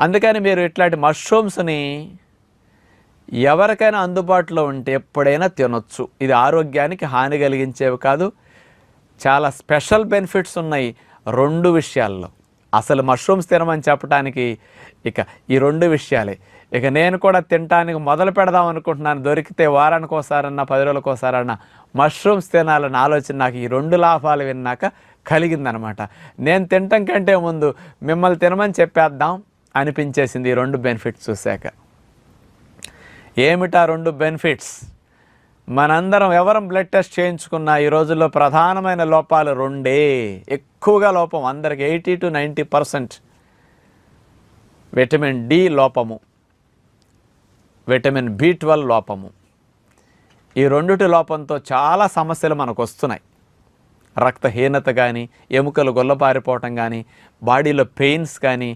అందుకని మీరు ఇట్లాంటి మష్రూమ్స్ని ఎవరికైనా అందుబాటులో ఉంటే ఎప్పుడైనా తినొచ్చు. ఇది ఆరోగ్యానికి హాని కలిగించేవి కాదు. చాలా స్పెషల్ బెనిఫిట్స్ ఉన్నాయి రెండు విషయాల్లో. అసలు మష్రూమ్స్ తినమని చెప్పడానికి ఇక ఈ రెండు విషయాలే. ఇక నేను కూడా తినటానికి మొదలు పెడదాం అనుకుంటున్నాను. దొరికితే వారానికి ఒకసారన్నా పది రోజులకు ఒకసారన్నా మష్రూమ్స్ తినాలన్న ఆలోచన నాకు ఈ రెండు లాభాలు విన్నాక కలిగిందనమాట. నేను తినటం కంటే ముందు మిమ్మల్ని తినమని చెప్పేద్దాం. అనిపించేసింది ఈ రెండు బెనిఫిట్స్ చూశాక. ఏమిటా రెండు బెనిఫిట్స్? మనందరం ఎవరం బ్లడ్ టెస్ట్ చేయించుకున్న ఈ రోజుల్లో ప్రధానమైన లోపాలు రెండే. ఎక్కువగా లోపం అందరికి eighty to ninety percent vitamin D లోపము విటమిన్ బి ట్వెల్వ్ లోపము. ఈ రెండుటి లోపంతో చాలా సమస్యలు మనకు వస్తున్నాయి. రక్తహీనత కానీ ఎముకలు గొల్లపారిపోవటం కానీ బాడీలో పెయిన్స్ కానీ